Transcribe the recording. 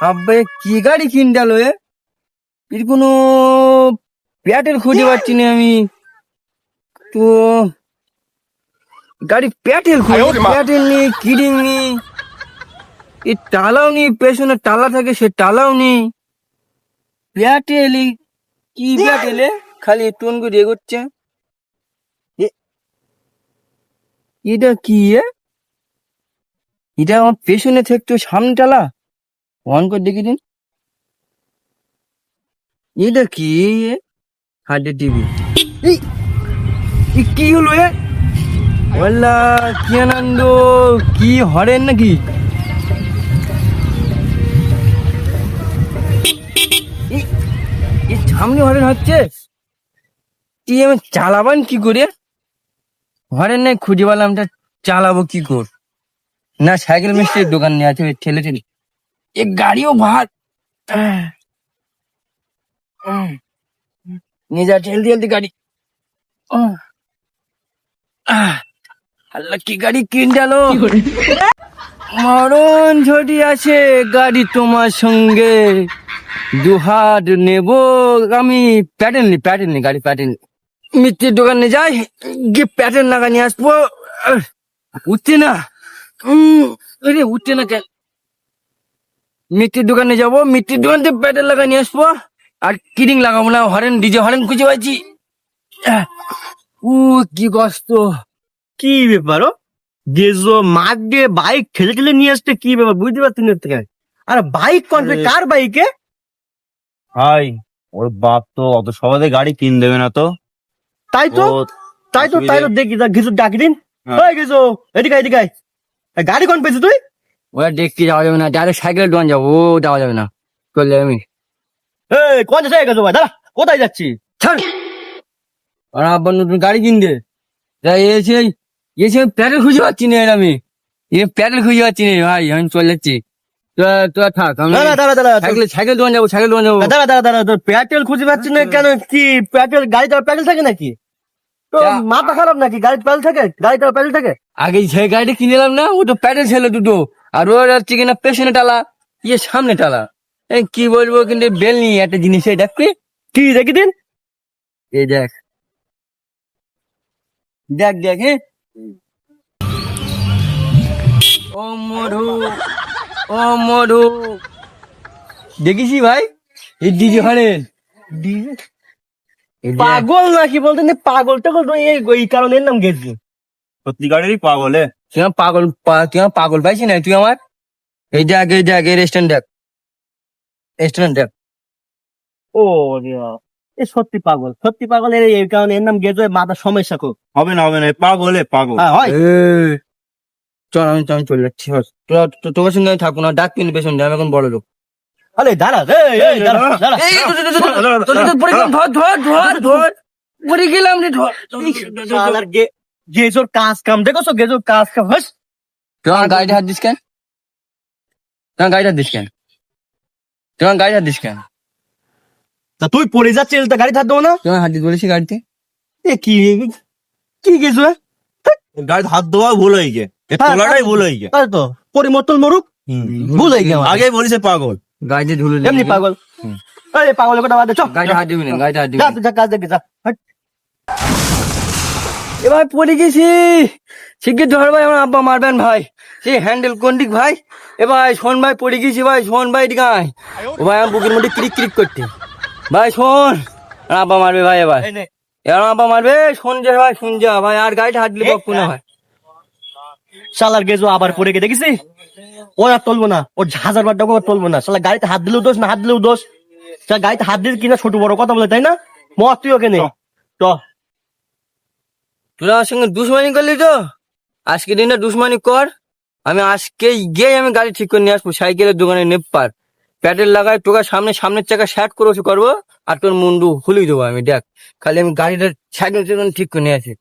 আব্বা এ কি গাড়ি কিনডালো এ? এর কোনো প্যাটের খুঁজে পাচ্ছি না আমি। তো গাড়ি প্যাটেল খুঁজে প্যাটেল নেই কিডিং নেই। এই টালাও নেই পেছনে টালা থাকে সে টালাও নেই। প্যাটেল কি প্যাটেল এ? খালি টুন করে এগোচ্ছে। এটা কি এ? এটা আমার পেছনে থাকতো সামনে টালা? অন করে দেখি দিন এটা কি হার্ডের টিভি। কি হলো এ? ওলা কি আনন্দ কি হরেন নাকি? সামনে হরেন হচ্ছে? আমি চালাবান কি করে? হরেন নাই খুঁজে পেলাম চালাবো কি কর? না সাইকেল মিস্ত্রির দোকান নিয়ে আছে ওই ঠেলে ঠেলে। ভাত আহ। উম। নিয়ে যা ঠেলতে ঠেলতে গাড়ি। আল্লাহ কি গাড়ি কিনডালো মরণ ঝটি আছে গাড়ি তোমার সঙ্গে দুহাত নেব আমি প্যাটেল নি প্যাটেল নি গাড়ি প্যাটেল মিত্তির দোকানে যাই গিয়ে প্যাটেল লাগা নিয়ে আসব উঠছে না উঠছে না কেন মিত্তির দোকানে যাব। মিত্তির দোকান থেকে প্যাটেল লাগা নিয়ে আসব। আর কিডিং লাগাবো না হরেন ডিজে হরেন খুঁজে পাচ্ছি উ কি কষ্ট। কি ব্যাপার ও? গেজো মাঠ দিয়ে বাইক ঠেলে ঠেলে নিয়ে আসতে কি ব্যাপার? বুঝতে পারছি না থেকে আর বাইক কনফে আরে। কার বাইকে ভাই ওর বাপ তো অত সহজে গাড়ি কিন দেবে না তো। তাই তো? তাই তো তাই তো দেখি গেজো ডাকি দিন হ্যাঁ। ওই গেজো এদিকে এদিকে গাড়ি কোন পেয়েছিস তুই? ওরা দেখতে যাওয়া যাবে না। ডাইরেক্ট সাইকেল দোকান যাব। ও যাওয়া যাবে না। চলে যাবে। আমি এই কোন যাচ্ছে গেজো ভাই? দাঁড়া কোথায় যাচ্ছি? ছাড়! আর নতুন গাড়ি কিনতে তাই এসে এসে প্যাডেল খুঁজে পাচ্ছি না আমি। এ প্যাডেল খুঁজে পাচ্ছি না ভাই আমি চলে যাচ্ছি। তোরা থাক দাঁড়া দাঁড়া দাঁড়া সাইকেল সাইকেল দোকান যাব সাইকেল দোকান যাব। দাঁড়া দাঁড়া দাঁড়া তোর পেট্রোল খুঁজে পাচ্ছি না কেন? কি পেট্রোল গাড়িটা পেট্রোল থাকে নাকি? তো। মাথা খারাপ নাকি? গাড়ি পেট্রোল থাকে গাড়িটা পেট্রোল থাকে? আগে যে গাড়িটা কিনলাম না ও তো প্যাডেল ছিল দুটো। আর ও যাচ্ছে কিনা পেছনে টালা ইয়ে সামনে টালা। এই কি বলব কিন্তু বেল নিয়ে একটা জিনিস এই দেখবি কি দেখি দিন? এই দেখ। দেখ দেখ হ্যাঁ। ও মধু ও মধু। দেখিছি ভাই? এই ডিজি হারেন। পাগল নাকি বলতেন পাগল টাগল তো এই এই কারণে নাম গেছি। সত্যিকারেরই পাগলে তুই আমার পাগল তুই আমার পাগল পাইছি না তুই আমার? এই দেখ এই দেখ এই রেস্টুরেন্ট দেখ। রেস্টুরেন্ট দেখ। ও এ সত্যি পাগল সত্যি পাগল এর এই কারণে এর নাম মাথার সমস্যা খুব হবে না হবে না এ পাগল হ্যাঁ হয়। চল আমি আমি চলে যাচ্ছি তোমার সঙ্গে আমি থাকব না ডাক কিনবি পেছন দিয়ে, আমি এখন বড় লোক। আরে দাঁড়া এই, এই, দাঁড়া, দাঁড়া। ধর, ধর, ধর, ধর, ধর, ধর, পড়ে গেলাম, ধর, ধর, ধর, ধর। পড়ে গেলাম রে, ধর। শালার গে- গেজোর কাজ কাম দেখো গেজোর কাজ কাম হাস তুই আমার গাড়িতে হাত দিস কেন তুই আমার গাড়িতে হাত দিস কেন তুই আমার গাড়িতে হাত দিস কেন তা তুই পড়ে যাচ্ছিস তা গাড়ি থাক দেবো না তুই আমার হাত দিতে বলেছি গাড়িতে এ কি কি গেছো এ? গাড়িতে হাত দেওয়া ভুল হয়ে গে এ হ্যাঁ, তোলাটাই ভুল হয়ে গে তাই তো পরিবর্তন মরুক ভুল হয়ে গেল আগে বলিস এ পাগল গাড়িতে ধুলে এমনি পাগল এই পাগলের কথা বাদ দে চ গাড়িতে হাত দিবি না গাড়িতে হাত দিবি যা না। তুই যা কাজ দেখবি যা হাট। এবার পড়ে গেছি। শিগগির ধর ভাই আমার আব্বা মারবেন ভাই। সে হ্যান্ডেল কোন দিক ভাই? এ ভাই শোন ভাই পড়ে গেছি ভাই শোন ভাই আয়। ও ভাই আমার বুকের মধ্যে ক্রিক ক্রিক করতে ভাই শোন। আব্বা মারবে ভাই এবার এবার আব্বা মারবে শোন যা ভাই শুন যা ভাই। আর গাড়িটা হাত দিলে না ভাই শালার গেজো আবার পড়ে গিয়ে দেখিস ও আর তুলবো না। ওর হাজার বার টাকা তুলবো না। শালা গাড়িতে হাত দিলেও দোষ না হাত দিলেও দোষ। শালা গাড়িতে হাত দিলে কিনা ছোট বড় কথা বলে তাই না? মত তুই ওকে নে। চ। তোরা আমার সঙ্গে দুশ্মনী করলি তো? আজকে দিনটা দুশ্মনী কর। আমি আজকে গিয়ে আমি গাড়ি ঠিক করে নিয়ে আসব, সাইকেলের দোকানে নেপার প্যাডেল লাগায় তোকে সামনে, সামনের চাকা শ্যাট করে করব, আর তোর মুন্ডু হুলি দেবো আমি, দেখ। খালি আমি গাড়িটা সাইকেল ঠিক করে নিয়ে আসি।